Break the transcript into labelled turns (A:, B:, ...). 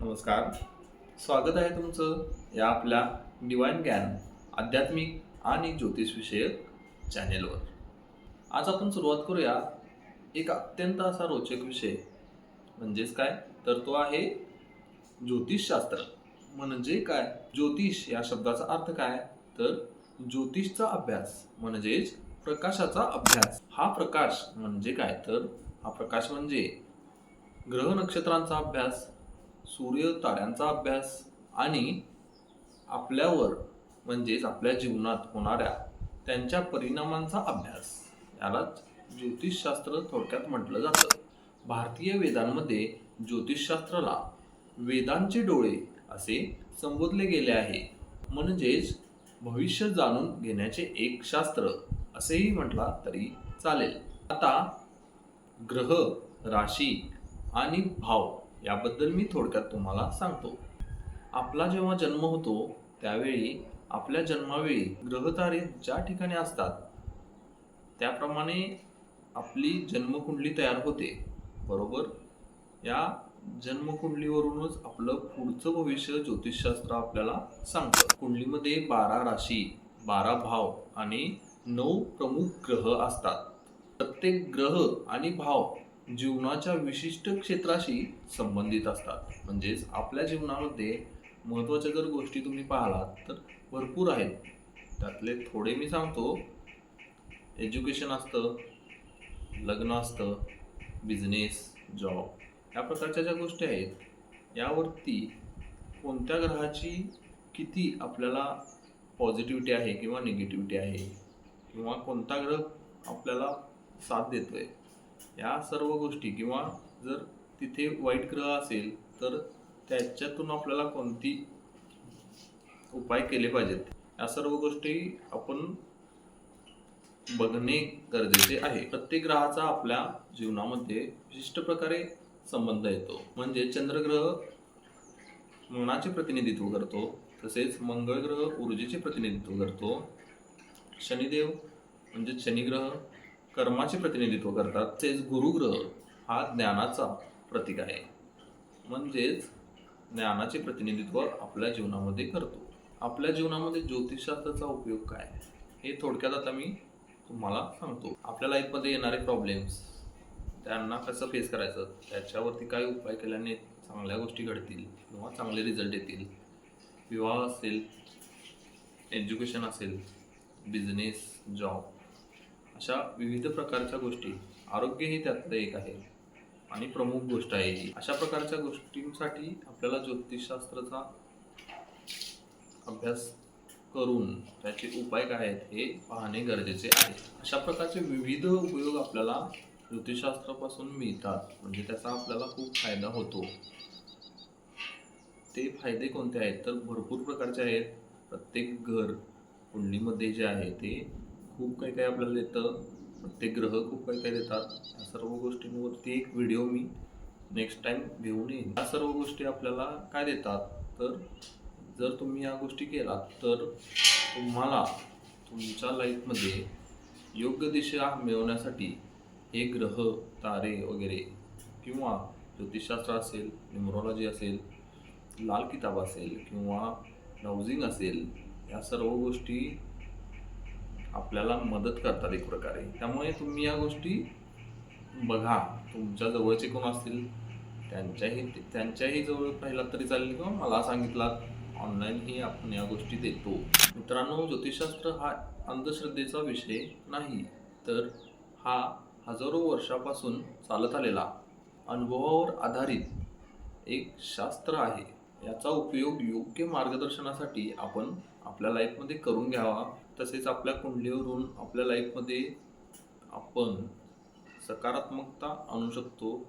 A: नमस्कार. स्वागत आहे तुमचं या आपल्या डिवाईन ज्ञान आध्यात्मिक आणि ज्योतिषविषयक चॅनेलवर. आज आपण सुरुवात करूया एक अत्यंत असा रोचक विषय. म्हणजेच काय? तर तो आहे ज्योतिषशास्त्र. म्हणजे काय? ज्योतिष या शब्दाचा अर्थ काय? तर ज्योतिषचा अभ्यास म्हणजेच प्रकाशाचा अभ्यास. हा प्रकाश म्हणजे काय? तर हा प्रकाश म्हणजे ग्रह नक्षत्रांचा अभ्यास सूर्य ताऱ्यांचा अभ्यास आणि आपल्यावर म्हणजेच आपल्या जीवनात होणाऱ्या त्यांच्या परिणामांचा अभ्यास. यालाच ज्योतिषशास्त्र थोडक्यात म्हटलं जातं. भारतीय वेदांमध्ये ज्योतिषशास्त्राला वेदांचे डोळे असे संबोधले गेले आहे. म्हणजेच भविष्य जाणून घेण्याचे एक शास्त्र असेही म्हटला तरी चालेल. आता ग्रह राशी आणि भाव याबद्दल मी थोडक्यात तुम्हाला सांगतो. आपला जेव्हा जन्म होतो त्यावेळी आपल्या जन्मावेळी ग्रहतारे ज्या ठिकाणी असतात त्याप्रमाणे आपली जन्मकुंडली तयार होते. बरोबर? या जन्मकुंडलीवरूनच आपलं पुढचं भविष्य ज्योतिषशास्त्र आपल्याला सांगतं. कुंडलीमध्ये बारा राशी बारा भाव आणि नऊ प्रमुख ग्रह असतात. प्रत्येक ग्रह आणि भाव जीवनाच्या विशिष्ट क्षेत्राशी संबंधित असतात. म्हणजेच आपल्या जीवनामध्ये महत्त्वाच्या जर गोष्टी तुम्ही पाहिलात तर भरपूर आहेत. त्यातले थोडे मी सांगतो. एज्युकेशन असतं लग्न असतं बिझनेस जॉब या प्रकारच्या ज्या गोष्टी आहेत यावरती कोणत्या ग्रहाची किती आपल्याला पॉझिटिव्हिटी आहे किंवा निगेटिव्हिटी आहे किंवा कोणता ग्रह आपल्याला साथ देतो आहे या सर्व गोष्टी किंवा जर तिथे वाईट ग्रह असेल तर त्याच्यातून आपल्याला कोणती उपाय केले पाहिजेत? या सर्व गोष्टी आपण बघणे गरजेचे आहे. प्रत्येक ग्रहाचा आपल्या जीवनामध्ये विशिष्ट प्रकारे संबंध येतो. म्हणजे चंद्रग्रह मनाचे प्रतिनिधित्व करतो तसेच मंगळ ग्रह ऊर्जेचे प्रतिनिधित्व करतो. शनिदेव म्हणजे शनिग्रह कर्माचे प्रतिनिधित्व करतात तेच गुरुग्रह हा ज्ञानाचा प्रतीक आहे. म्हणजेच ज्ञानाचे प्रतिनिधित्व आपल्या जीवनामध्ये करतो. आपल्या जीवनामध्ये ज्योतिषशास्त्राचा उपयोग काय? हे थोडक्यात आता मी तुम्हाला सांगतो. आपल्या लाईफमध्ये येणारे प्रॉब्लेम्स त्यांना कसं फेस करायचं? त्याच्यावरती काय उपाय केल्याने चांगल्या गोष्टी घडतील किंवा चांगले रिझल्ट येतील. विवाह असेल एज्युकेशन असेल बिझनेस जॉब अशा विविध प्रकारच्या गोष्टी. आरोग्य हे त्यातलं एक आहे. आणि प्रमुख गोष्ट आहे ही. अशा प्रकारच्या गोष्टींसाठी आपल्याला ज्योतिषशास्त्राचा अभ्यास करून त्याचे उपाय काय आहेत हे पाहणे गरजेचे आहे. अशा प्रकारचे विविध उपयोग आपल्याला ज्योतिषशास्त्रापासून मिळतात. म्हणजे त्याचा आपल्याला खूप फायदा होतो. ते फायदे कोणते आहेत? तर भरपूर प्रकारचे आहेत. प्रत्येक घर कुंडलीमध्ये जे आहे ते खूप काही काही आपल्याला देतं. प्रत्येक ग्रह खूप काही काही देतात. या सर्व गोष्टींवरती एक व्हिडिओ मी नेक्स्ट टाईम घेऊन येईन. या सर्व गोष्टी आपल्याला काय देतात? तर जर तुम्ही या गोष्टी केलात तर तुम्हाला तुमच्या लाईफमध्ये योग्य दिशा मिळवण्यासाठी हे ग्रह तारे वगैरे किंवा ज्योतिषशास्त्र असेल न्युमरोलॉजी असेल लाल किताब असेल किंवा नाउझिंग असेल या सर्व गोष्टी आपल्याला मदत करतात एक प्रकारे. त्यामुळे तुम्ही या गोष्टी बघा. तुमच्या जवळचे कोण असतील? त्यांच्याही त्यांच्याही जवळ पाहिलात तरी चालेल किंवा मला सांगितलात ऑनलाईनही आपण या गोष्टी देतो. मित्रांनो ज्योतिषशास्त्र हा अंधश्रद्धेचा विषय नाही. तर हा हजारो वर्षापासून चालत आलेला अनुभवावर आधारित एक शास्त्र आहे. याचा उपयोग योग्य मार्गदर्शनासाठी आपण आपल्या लाईफमध्ये करून घ्यावा. तसेच आपल्या कुंडलीवरून आपल्या लाईफमध्ये आपण सकारात्मकता आणू शकतो.